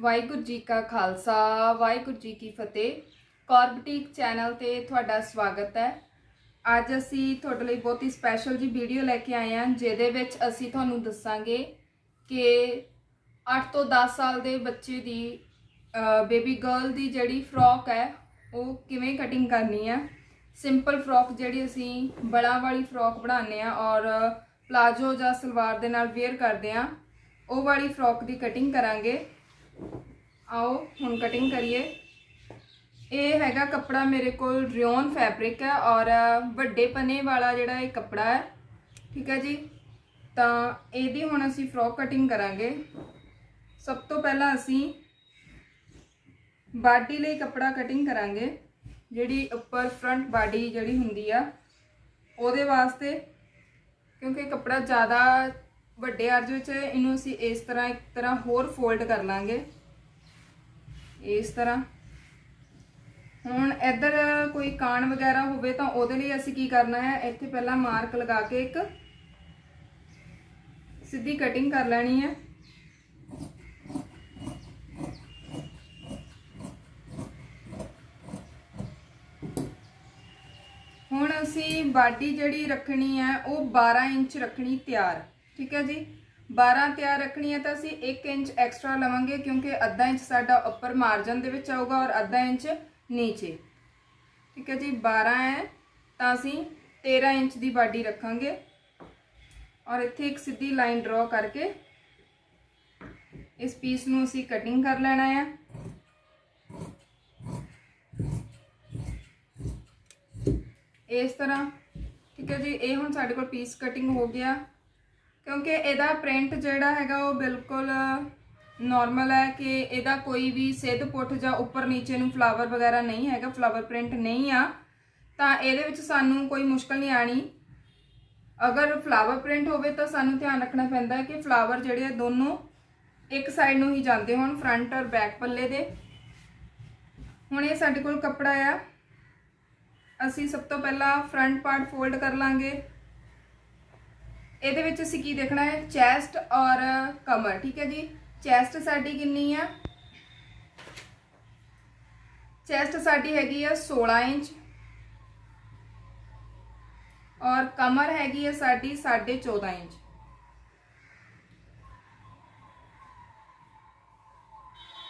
ਵਾਹਿਗੁਰੂ ਜੀ ਕਾ ਖਾਲਸਾ, ਵਾਹਿਗੁਰੂ ਜੀ ਕੀ ਫਤਿਹ। ਕਾਰਬਟਿਕ ਚੈਨਲ ਤੇ ਤੁਹਾਡਾ ਸਵਾਗਤ ਹੈ। ਅੱਜ ਅਸੀਂ ਤੁਹਾਡੇ ਲਈ ਬਹੁਤ ਹੀ ਸਪੈਸ਼ਲ ਜੀ ਵੀਡੀਓ ਲੈ ਕੇ ਆਏ ਹਾਂ, ਜਿਹਦੇ ਵਿੱਚ ਅਸੀਂ ਤੁਹਾਨੂੰ ਦੱਸਾਂਗੇ ਕਿ 8 ਤੋਂ 10 ਸਾਲ ਦੇ ਬੱਚੇ ਦੀ ਬੇਬੀ ਗਰਲ ਦੀ ਜਿਹੜੀ ਫਰੋਕ ਹੈ, ਉਹ ਕਿਵੇਂ ਕਟਿੰਗ ਕਰਨੀ ਹੈ। ਸਿੰਪਲ ਫਰੋਕ ਜਿਹੜੀ ਅਸੀਂ ਬੜਾ ਵਾਲੀ ਫਰੋਕ ਬਣਾਉਂਦੇ ਆ ਔਰ ਪਲਾਜੋ ਜਾਂ ਸਲਵਾਰ ਦੇ ਨਾਲ ਵੇਅਰ ਕਰਦੇ ਆ ਉਹ ਵਾਲੀ ਫਰੋਕ ਦੀ ਕਟਿੰਗ ਕਰਾਂਗੇ। ਆਓ, ਹੁਣ ਕਟਿੰਗ ਕਰੀਏ। ਇਹ ਹੈਗਾ ਕੱਪੜਾ ਮੇਰੇ ਕੋਲ ਰਿਓਨ ਫੈਬਰਿਕ ਹੈ ਔਰ ਵੱਡੇ ਪਨੇ ਵਾਲਾ ਜਿਹੜਾ ਇਹ ਕੱਪੜਾ ਹੈ, ਠੀਕ ਹੈ ਜੀ? ਤਾਂ ਇਹਦੀ ਹੁਣ ਅਸੀਂ ਫਰੋਕ ਕਟਿੰਗ ਕਰਾਂਗੇ। ਸਭ ਤੋਂ ਪਹਿਲਾਂ ਅਸੀਂ ਬਾਡੀ ਲਈ ਕੱਪੜਾ ਕਟਿੰਗ ਕਰਾਂਗੇ, ਜਿਹੜੀ ਉੱਪਰ ਫਰੰਟ ਬਾਡੀ ਜਿਹੜੀ ਹੁੰਦੀ ਆ, ਉਹਦੇ ਵਾਸਤੇ, ਕਿਉਂਕਿ ਕੱਪੜਾ ਜ਼ਿਆਦਾ ਵੱਡੇ ਆਰਜ ਵਿੱਚ ਹੈ, ਇਹਨੂੰ ਅਸੀਂ ਇਸ ਤਰ੍ਹਾਂ ਇੱਕ ਤਰ੍ਹਾਂ ਹੋਰ ਫੋਲਡ ਕਰ ਲਾਂਗੇ। ਇਸ ਤਰ੍ਹਾਂ। ਹੁਣ ਇੱਧਰ ਕੋਈ ਕਾਣ ਵਗੈਰਾ ਹੋਵੇ ਤਾਂ ਉਹਦੇ ਲਈ ਅਸੀਂ ਕੀ ਕਰਨਾ ਹੈ? ਇੱਥੇ ਪਹਿਲਾਂ ਮਾਰਕ ਲਗਾ ਕੇ ਇੱਕ ਸਿੱਧੀ ਕਟਿੰਗ ਕਰ ਲੈਣੀ ਹੈ। ਹੁਣ ਅਸੀਂ ਬਾਡੀ ਜਿਹੜੀ ਰੱਖਣੀ ਹੈ ਉਹ 12 ਇੰਚ ਰੱਖਣੀ ਤਿਆਰ। ਠੀਕ ਹੈ ਜੀ। 12 ਤਿਆਰ ਰੱਖਣੀ ਹੈ ਤਾਂ ਅਸੀਂ 1 ਇੰਚ ਐਕਸਟਰਾ ਲਵਾਂਗੇ ਕਿਉਂਕਿ ਅੱਧਾ ਇੰਚ ਸਾਡਾ ਉੱਪਰ ਮਾਰਜਨ ਦੇ ਵਿੱਚ ਆਊਗਾ ਔਰ ਅੱਧਾ ਇੰਚ ਨੀਚੇ। ਠੀਕ ਹੈ ਜੀ 12 ਹੈ ਤਾਂ ਅਸੀਂ 13 ਇੰਚ ਦੀ ਬਾਡੀ ਰੱਖਾਂਗੇ। ਔਰ ਇੱਥੇ ਇੱਕ ਸਿੱਧੀ ਲਾਈਨ ਡਰਾ ਕਰਕੇ ਇਸ ਪੀਸ ਨੂੰ ਅਸੀਂ ਕਟਿੰਗ ਕਰ ਲੈਣਾ ਹੈ। ਇਸ ਤਰ੍ਹਾਂ। ਠੀਕ ਹੈ ਜੀ, ਇਹ ਹੁਣ ਸਾਡੇ ਕੋਲ ਪੀਸ ਕਟਿੰਗ ਹੋ ਗਿਆ। ਕਿਉਂਕਿ ਇਹਦਾ ਪ੍ਰਿੰਟ ਜਿਹੜਾ ਹੈਗਾ ਉਹ ਬਿਲਕੁਲ ਨਾਰਮਲ ਹੈ ਕਿ ਇਹਦਾ ਕੋਈ ਵੀ ਸਿੱਧ ਪੁੱਠ ਜਾਂ ਉੱਪਰ ਨੀਚੇ ਨੂੰ ਫਲਾਵਰ ਵਗੈਰਾ ਨਹੀਂ ਹੈਗਾ ਫਲਾਵਰ ਪ੍ਰਿੰਟ ਨਹੀਂ ਆ। ਤਾਂ ਇਹਦੇ ਵਿੱਚ ਸਾਨੂੰ ਕੋਈ ਮੁਸ਼ਕਲ ਨਹੀਂ ਆਣੀ ਅਗਰ ਫਲਾਵਰ ਪ੍ਰਿੰਟ ਹੋਵੇ ਤਾਂ ਸਾਨੂੰ ਧਿਆਨ ਰੱਖਣਾ ਪੈਂਦਾ ਹੈ ਕਿ ਫਲਾਵਰ ਜਿਹੜੇ ਆ ਦੋਨੋਂ ਇੱਕ ਸਾਈਡ ਨੂੰ ਹੀ ਜਾਂਦੇ ਹੋਣ ਫਰੰਟ ਔਰ ਬੈਕ ਪੱਲੇ ਦੇ। ਹੁਣ ਇਹ ਸਾਡੇ ਕੋਲ ਕੱਪੜਾ ਆ। ਅਸੀਂ ਸਭ ਤੋਂ ਪਹਿਲਾਂ ਫਰੰਟ ਪਾਰਟ ਫੋਲਡ ਕਰ ਲਾਂਗੇ। ਇਹਦੇ ਵਿੱਚ ਅਸੀਂ ਕੀ ਦੇਖਣਾ ਹੈ? ਚੈਸਟ ਔਰ ਕਮਰ, ਠੀਕ ਹੈ ਜੀ? ਚੈਸਟ ਸਾਡੀ ਕਿੰਨੀ ਆ? ਚੈਸਟ ਸਾਡੀ ਹੈਗੀ ਆ 16 ਇੰਚ। ਔਰ ਕਮਰ ਹੈਗੀ ਆ ਸਾਡੀ 14.5 ਇੰਚ।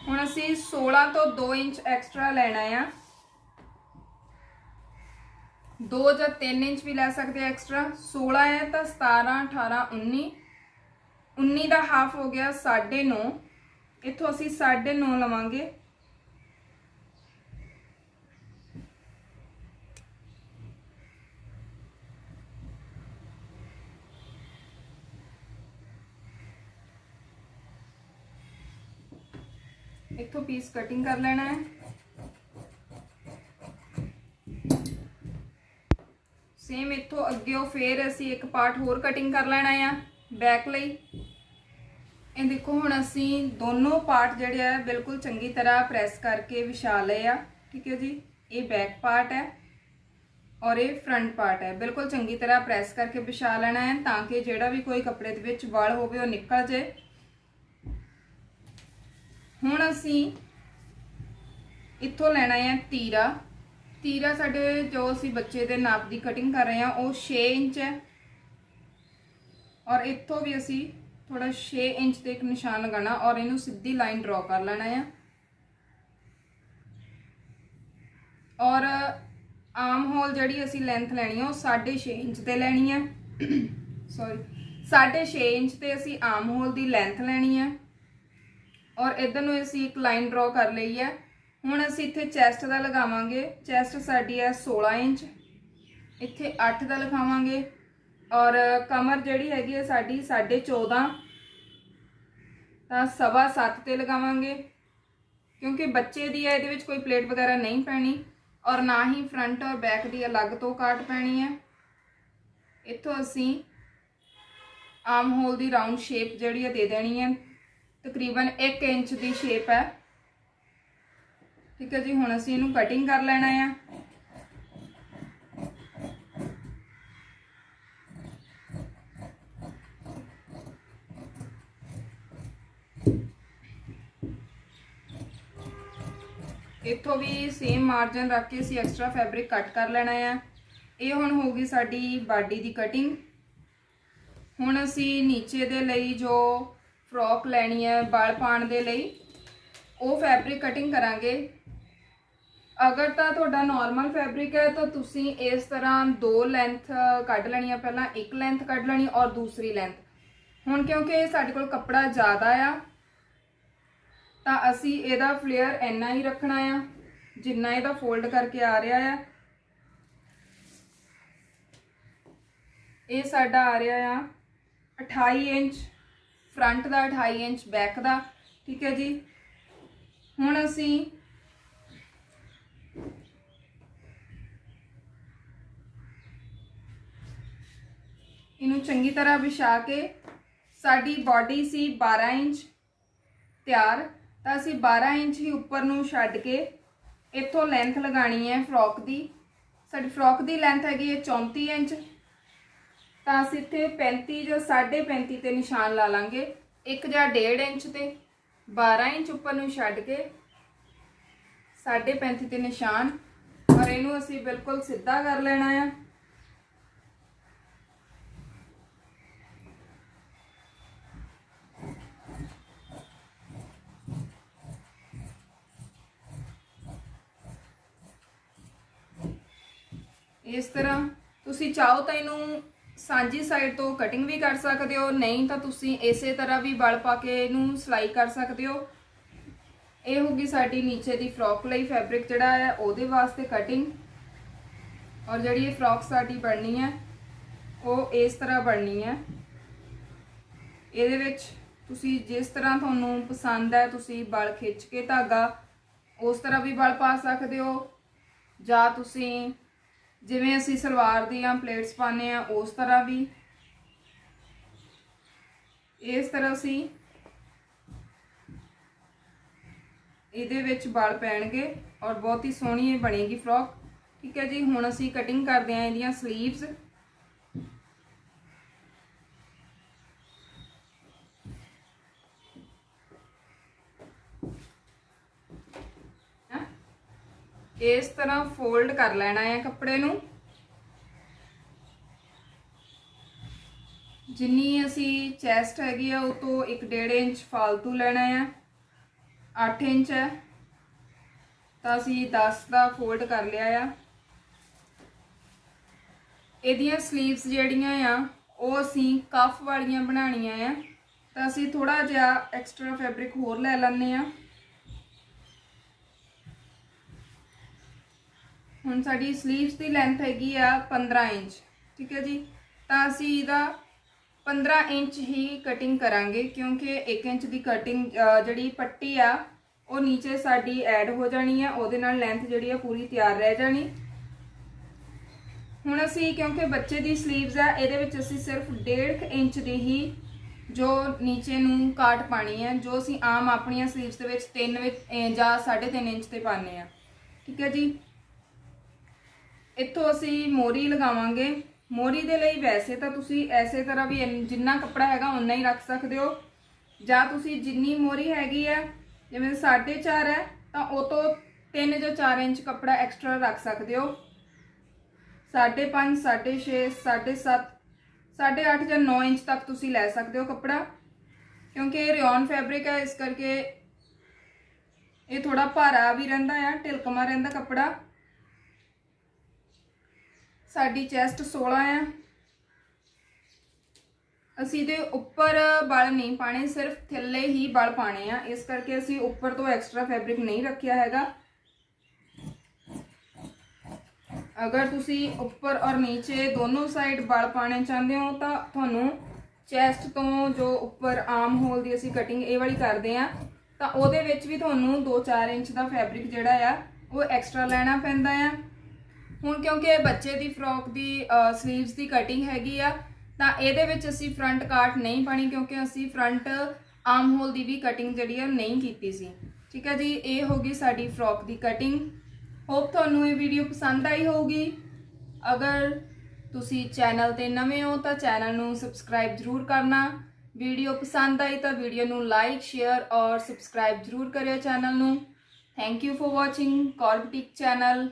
ਹੁਣ ਅਸੀਂ 16 ਤੋਂ 2 ਇੰਚ ਐਕਸਟਰਾ ਲੈਣਾ ਆ। 2 ਜਾਂ 3 ਇੰਚ ਵੀ ਲੈ ਸਕਦੇ ਆ ਐਕਸਟਰਾ 16 ਹੈ ਤਾਂ 17 18 19 19 ਦਾ ਹਾਫ ਹੋ ਗਿਆ 9.5 ਇੱਥੋਂ ਅਸੀਂ 9.5 ਲਵਾਂਗੇ। ਇੱਥੋਂ ਪੀਸ ਕਟਿੰਗ ਕਰ ਲੈਣਾ ਹੈ। ਸੇਮ ਇੱਥੋਂ ਅੱਗੇੋਂ ਫੇਰ ਅਸੀਂ ਇੱਕ ਪਾਰਟ ਹੋਰ ਕਟਿੰਗ ਕਰ ਲੈਣਾ ਆ ਬੈਕ ਲਈ। ਇਹ ਦੇਖੋ, ਹੁਣ ਅਸੀਂ ਦੋਨੋਂ ਪਾਰਟ ਜਿਹੜੇ ਆ, ਬਿਲਕੁਲ ਚੰਗੀ ਤਰ੍ਹਾਂ ਪ੍ਰੈਸ ਕਰਕੇ ਵਿਛਾ ਲਏ ਆ। ਠੀਕ ਹੈ ਜੀ? ਇਹ ਬੈਕ ਪਾਰਟ ਹੈ ਔਰ ਇਹ ਫਰੰਟ ਪਾਰਟ ਹੈ। ਬਿਲਕੁਲ ਚੰਗੀ ਤਰ੍ਹਾਂ ਪ੍ਰੈਸ ਕਰਕੇ ਵਿਛਾ ਲੈਣਾ ਹੈ ਤਾਂ ਕਿ ਜਿਹੜਾ ਵੀ ਕੋਈ ਕੱਪੜੇ ਦੇ ਵਿੱਚ ਵਲ ਹੋਵੇ, ਉਹ ਨਿਕਲ ਜਾਏ ਹੁਣ ਅਸੀਂ ਇੱਥੋਂ ਲੈਣਾ ਹੈ ਤੀਰਾ। ਤੀਰਾ ਸਾਡੇ ਜੋ ਅਸੀਂ ਬੱਚੇ ਦੇ ਨਾਪ ਦੀ ਕਟਿੰਗ ਕਰ ਰਹੇ ਹਾਂ, ਉਹ 6 ਇੰਚ ਹੈ। ਔਰ ਇੱਥੋਂ ਵੀ ਅਸੀਂ ਥੋੜਾ 6 ਇੰਚ ਤੇ ਇੱਕ ਨਿਸ਼ਾਨ ਲਗਾਣਾ ਔਰ ਇਹਨੂੰ ਸਿੱਧੀ ਲਾਈਨ ਡਰਾ ਕਰ ਲੈਣਾ ਆ ਔਰ ਆਮ ਹੋਲ ਜਿਹੜੀ ਅਸੀਂ ਲੈਂਥ ਲੈਣੀ ਹੈ, ਉਹ 6.5 ਇੰਚ ਤੇ ਲੈਣੀ ਹੈ। ਸੌਰੀ 6.5 ਇੰਚ ਤੇ ਅਸੀਂ ਆਮ ਹੋਲ ਦੀ ਲੈਂਥ ਲੈਣੀ ਹੈ। ਔਰ ਇਧਰ ਨੂੰ ਅਸੀਂ ਇੱਕ ਲਾਈਨ ਡਰਾ ਕਰ ਲਈ ਹੈ। ਹੁਣ ਅਸੀਂ ਇੱਥੇ ਚੈਸਟ ਦਾ ਲਗਾਵਾਂਗੇ। ਚੈਸਟ ਸਾਡੀ ਹੈ 16 ਇੰਚ। ਇੱਥੇ 8 ਦਾ ਲਗਾਵਾਂਗੇ ਔਰ ਕਮਰ ਜਿਹੜੀ ਹੈਗੀ ਹੈ ਸਾਡੀ 14.5 ਤਾਂ ਸਵਾ 7 ਤੇ ਲਗਾਵਾਂਗੇ। ਕਿਉਂਕਿ ਬੱਚੇ ਦੀ ਹੈ, ਇਹਦੇ ਵਿੱਚ ਕੋਈ ਪਲੇਟ ਵਗੈਰਾ ਨਹੀਂ ਪੈਣੀ। ਔਰ ਨਾ ਹੀ ਫਰੰਟ ਔਰ ਬੈਕ ਦੀ ਅਲੱਗ ਤੋਂ ਕਾਟ ਪੈਣੀ ਹੈ। ਇੱਥੋਂ ਅਸੀਂ ਆਮ ਹੋਲ ਦੀ ਰਾਉਂਡ ਸ਼ੇਪ ਜਿਹੜੀ ਹੈ ਦੇ ਦੇਣੀ ਹੈ। ਤਕਰੀਬਨ 1 ਇੰਚ ਦੀ ਸ਼ੇਪ ਹੈ। ਠੀਕ ਹੈ ਜੀ, ਹੁਣ ਅਸੀਂ ਇਹਨੂੰ ਕਟਿੰਗ ਕਰ ਲੈਣਾ ਹੈ ਇੱਥੋਂ ਵੀ ਸੇਮ ਮਾਰਜਨ ਰੱਖ ਕੇ ਅਸੀਂ ਐਕਸਟਰਾ ਫੈਬਰਿਕ ਕੱਟ ਕਰ ਲੈਣਾ ਆ। ਇਹ ਹੁਣ ਹੋ ਗਈ ਸਾਡੀ ਬਾਡੀ ਦੀ ਕਟਿੰਗ ਹੁਣ ਅਸੀਂ ਨੀਚੇ ਦੇ ਲਈ ਜੋ ਫਰੋਕ ਲੈਣੀ ਹੈ, ਵਾਲ ਪਾਉਣ ਦੇ ਲਈ, ਉਹ ਫੈਬਰਿਕ ਕਟਿੰਗ ਕਰਾਂਗੇ। ਅਗਰ ਤਾਂ ਤੁਹਾਡਾ ਨਾਰਮਲ ਫੈਬਰਿਕ ਹੈ, ਤਾਂ ਤੁਸੀਂ ਇਸ ਤਰ੍ਹਾਂ ਦੋ ਲੈਂਥ ਕੱਢ ਲੈਣੀ ਆ। ਪਹਿਲਾਂ ਇੱਕ ਲੈਂਥ ਕੱਢ ਲੈਣੀ ਔਰ ਦੂਸਰੀ ਲੈਂਥ ਹੁਣ ਕਿਉਂਕਿ ਸਾਡੇ ਕੋਲ ਕੱਪੜਾ ਜ਼ਿਆਦਾ ਆ, ਤਾਂ ਅਸੀਂ ਇਹਦਾ ਫਲੇਅਰ ਇੰਨਾ ਹੀ ਰੱਖਣਾ ਆ, ਜਿੰਨਾ ਇਹਦਾ ਫੋਲਡ ਕਰਕੇ ਆ ਰਿਹਾ ਆ। ਇਹ ਸਾਡਾ ਆ ਰਿਹਾ ਆ 28 ਇੰਚ ਫਰੰਟ ਦਾ 28 ਇੰਚ ਬੈਕ ਦਾ। ਠੀਕ ਹੈ ਜੀ? ਹੁਣ ਅਸੀਂ ਇਹਨੂੰ ਚੰਗੀ ਤਰ੍ਹਾਂ ਵਿਛਾ ਕੇ ਸਾਡੀ ਬਾਡੀ ਸੀ 12 ਇੰਚ ਤਿਆਰ, ਤਾਂ ਅਸੀਂ 12 ਇੰਚ ਹੀ ਉੱਪਰ ਨੂੰ ਛੱਡ ਕੇ ਇੱਥੋਂ ਲੈਂਥ ਲਗਾਣੀ ਹੈ ਫਰੋਕ ਦੀ। ਸਾਡੀ ਫਰੋਕ ਦੀ ਲੈਂਥ ਹੈਗੀ ਹੈ 34 ਇੰਚ, ਤਾਂ ਅਸੀਂ ਇੱਥੇ 35 ਜਾਂ 35.5 ਤੇ ਨਿਸ਼ਾਨ ਲਾ ਲਾਂਗੇ। ਇੱਕ ਜਾਂ 1.5 ਇੰਚ ਤੇ 12 ਇੰਚ ਉੱਪਰ ਨੂੰ ਛੱਡ ਕੇ 35 ਤੇ ਨਿਸ਼ਾਨ। ਔਰ ਇਹਨੂੰ ਅਸੀਂ ਬਿਲਕੁਲ ਸਿੱਧਾ ਕਰ ਲੈਣਾ ਆ। ਇਸ ਤਰ੍ਹਾਂ ਤੁਸੀਂ ਚਾਹੋ ਤਾਂ ਇਹਨੂੰ ਸਾਂਝੀ ਸਾਈਡ ਤੋਂ ਕਟਿੰਗ ਵੀ ਕਰ ਸਕਦੇ ਹੋ, ਨਹੀਂ ਤਾਂ ਤੁਸੀਂ ਇਸੇ ਤਰ੍ਹਾਂ ਵੀ ਬਲ ਪਾ ਕੇ ਇਹਨੂੰ ਸਿਲਾਈ ਕਰ ਸਕਦੇ ਹੋ। ਇਹ ਹੋਗੀ ਸਾਡੀ ਨੀਚੇ ਦੀ ਫਰੋਕ ਲਈ ਫੈਬਰਿਕ ਜਿਹੜਾ ਹੈ, ਉਹਦੇ ਵਾਸਤੇ ਕਟਿੰਗ ਔਰ ਜਿਹੜੀ ਇਹ ਫਰੋਕ ਸਾਡੀ ਬਣਨੀ ਹੈ, ਉਹ ਇਸ ਤਰ੍ਹਾਂ ਬਣਨੀ ਹੈ। ਇਹਦੇ ਵਿੱਚ ਤੁਸੀਂ ਜਿਸ ਤਰ੍ਹਾਂ ਤੁਹਾਨੂੰ ਪਸੰਦ ਹੈ, ਤੁਸੀਂ ਬਲ ਖਿੱਚ ਕੇ ਧਾਗਾ, ਉਸ ਤਰ੍ਹਾਂ ਵੀ ਬਲ ਪਾ ਸਕਦੇ ਹੋ। ਜਾਂ ਤੁਸੀਂ ਜਿਵੇਂ ਅਸੀਂ ਸਲਵਾਰ ਦੀਆਂ ਪਲੇਟਸ ਪਾਉਂਦੇ ਆ ਉਸ ਤਰ੍ਹਾਂ ਵੀ। ਇਸ ਤਰ੍ਹਾਂ ਅਸੀਂ ਇਹਦੇ ਵਿੱਚ ਬਲ ਪੈਣਗੇ ਔਰ ਬਹੁਤ ਹੀ ਸੋਹਣੀ ਇਹ ਬਣੇਗੀ ਫਰੋਕ। ਠੀਕ ਹੈ ਜੀ, ਹੁਣ ਅਸੀਂ ਕਟਿੰਗ ਕਰਦੇ ਆ ਇਹਦੀਆਂ 슬ੀਵਸ ਇਸ ਤਰ੍ਹਾਂ ਫੋਲਡ ਕਰ ਲੈਣਾ ਹੈ ਕੱਪੜੇ ਨੂੰ। ਜਿੰਨੀ ਅਸੀਂ ਚੈਸਟ ਹੈਗੀ ਆ, ਉਹ ਤੋਂ 1.5 ਇੰਚ ਫਾਲਤੂ ਲੈਣਾ ਹੈ। 8 ਇੰਚ ਹੈ। ਤਾਂ ਅਸੀਂ 10 ਦਾ ਫੋਲਡ ਕਰ ਲਿਆ ਆ। ਇਹਦੀਆਂ 슬ੀਵਸ ਜਿਹੜੀਆਂ ਆ, ਉਹ ਅਸੀਂ ਕਫ ਵਾਲੀਆਂ ਬਣਾਉਣੀਆਂ ਆ। ਤਾਂ ਅਸੀਂ ਥੋੜਾ ਜਿਹਾ ਐਕਸਟਰਾ ਫੈਬਰਿਕ ਹੋਰ ਲੈ ਲੈਣੇ ਆ। ਹੁਣ ਸਾਡੀ ਸਲੀਵਸ ਦੀ ਲੈਂਥ ਹੈਗੀ ਆ 15 ਇੰਚ, ਠੀਕ ਹੈ ਜੀ? ਤਾਂ ਅਸੀਂ ਇਹਦਾ 15 ਇੰਚ ਹੀ ਕਟਿੰਗ ਕਰਾਂਗੇ, ਕਿਉਂਕਿ 1 ਇੰਚ ਦੀ ਕਟਿੰਗ ਜਿਹੜੀ ਪੱਟੀ ਆ, ਉਹ ਨੀਚੇ ਸਾਡੀ ਐਡ ਹੋ ਜਾਣੀ ਆ, ਉਹਦੇ ਨਾਲ ਲੈਂਥ ਜਿਹੜੀ ਆ ਪੂਰੀ ਤਿਆਰ ਰਹਿ ਜਾਣੀ। ਹੁਣ ਅਸੀਂ, ਕਿਉਂਕਿ ਬੱਚੇ ਦੀ ਸਲੀਵਸ ਆ, ਇਹਦੇ ਵਿੱਚ ਅਸੀਂ ਸਿਰਫ 1.5 ਇੰਚ ਦੀ ਹੀ ਜੋ ਨੀਚੇ ਨੂੰ ਕਾਟ ਪਾਣੀ ਹੈ ਜੋ ਅਸੀਂ ਆਮ ਆਪਣੀਆਂ ਸਲੀਵਸ ਦੇ ਵਿੱਚ 3 ਵਿੱਚ ਜਾਂ 3.5 ਇੰਚ ਤੇ ਪਾਣੇ ਆ। ਠੀਕ ਹੈ ਜੀ? ਇੱਥੋਂ ਅਸੀਂ ਮੋਰੀ ਲਗਾਵਾਂਗੇ। ਮੋਰੀ ਦੇ ਲਈ ਵੈਸੇ ਤਾਂ ਤੁਸੀਂ ਐਸੇ ਤਰ੍ਹਾਂ ਵੀ ਇੰਨ- ਜਿੰਨਾ ਕੱਪੜਾ ਹੈਗਾ ਉਨਾ ਹੀ ਰੱਖ ਸਕਦੇ ਹੋ। ਜਾਂ ਤੁਸੀਂ ਜਿੰਨੀ ਮੋਰੀ ਹੈਗੀ ਹੈ ਜਿਵੇਂ 4.5 ਹੈ, ਤਾਂ ਉਹ ਤੋਂ 3 ਜਾਂ 4 ਇੰਚ ਕੱਪੜਾ ਐਕਸਟਰਾ ਰੱਖ ਸਕਦੇ ਹੋ। 5.5 6.5 7.5 8.5 ਜਾਂ 9 ਇੰਚ ਤੱਕ ਤੁਸੀਂ ਲੈ ਸਕਦੇ ਹੋ ਕੱਪੜਾ। ਕਿਉਂਕਿ ਇਹ ਰਿਓਨ ਫੈਬਰਿਕ ਹੈ, ਇਸ ਕਰਕੇ ਇਹ ਥੋੜਾ ਭਾਰਾ ਵੀ ਰਹਿੰਦਾ ਆ ਢਿਲਕਮਾ ਰਹਿੰਦਾ ਕੱਪੜਾ। ਸਾਡੀ ਚੈਸਟ 16 ਆ। ਅਸੀਂ ਦੇ ਉੱਪਰ ਬਲ ਨਹੀਂ ਪਾਣੇ ਸਿਰਫ ਥੱਲੇ ਹੀ ਬਲ ਪਾਣੇ ਆ। ਇਸ ਕਰਕੇ ਅਸੀਂ ਉੱਪਰ ਤੋਂ ਐਕਸਟਰਾ ਫੈਬਰਿਕ ਨਹੀਂ ਰੱਖਿਆ ਹੈਗਾ। ਅਗਰ ਤੁਸੀਂ ਉੱਪਰ ਔਰ ਨੀਚੇ ਦੋਨੋਂ ਸਾਈਡ ਬਲ ਪਾਣੇ ਚਾਹੁੰਦੇ ਹੋ, ਤਾਂ ਤੁਹਾਨੂੰ ਚੈਸਟ ਤੋਂ ਜੋ ਉੱਪਰ ਆਰਮ ਹੋਲ ਦੀ ਅਸੀਂ ਕਟਿੰਗ ਇਹ ਵਾਲੀ ਕਰਦੇ ਆ, ਤਾਂ ਉਹਦੇ ਵਿੱਚ ਵੀ ਤੁਹਾਨੂੰ 2-4 ਇੰਚ ਦਾ ਫੈਬਰਿਕ ਜਿਹੜਾ ਆ, ਉਹ ਐਕਸਟਰਾ ਲੈਣਾ ਪੈਂਦਾ ਆ। ਹੁਣ ਕਿਉਂਕਿ ਬੱਚੇ ਦੀ ਫਰੋਕ ਦੀ 슬ੀਵਸ ਦੀ ਕਟਿੰਗ ਹੈਗੀ ਆ, ਤਾਂ ਇਹਦੇ ਵਿੱਚ ਅਸੀਂ ਫਰੰਟ ਕਾਟ ਨਹੀਂ ਪਾਣੀ ਕਿਉਂਕਿ ਅਸੀਂ ਫਰੰਟ ਆਰਮ ਹੋਲ ਦੀ ਵੀ ਕਟਿੰਗ ਜਿਹੜੀ ਆ, ਨਹੀਂ ਕੀਤੀ ਸੀ। ਠੀਕ ਹੈ ਜੀ, ਇਹ ਹੋ ਗਈ ਸਾਡੀ ਫਰੋਕ ਦੀ ਕਟਿੰਗ ਹੋਪ ਤੁਹਾਨੂੰ ਇਹ ਵੀਡੀਓ ਪਸੰਦ ਆਈ ਹੋਊਗੀ। ਅਗਰ ਤੁਸੀਂ ਚੈਨਲ ਤੇ ਨਵੇਂ ਹੋ, ਤਾਂ ਚੈਨਲ ਨੂੰ ਸਬਸਕ੍ਰਾਈਬ ਜ਼ਰੂਰ ਕਰਨਾ। ਵੀਡੀਓ ਪਸੰਦ ਆਈ ਤਾਂ ਵੀਡੀਓ ਨੂੰ ਲਾਈਕ ਸ਼ੇਅਰ ਔਰ ਸਬਸਕ੍ਰਾਈਬ ਜ਼ਰੂਰ ਕਰਿਓ ਚੈਨਲ ਨੂੰ। ਥੈਂਕ ਯੂ ਫॉर ਵਾਚਿੰਗ ਕੋਰਬਟਿਕ ਚੈਨਲ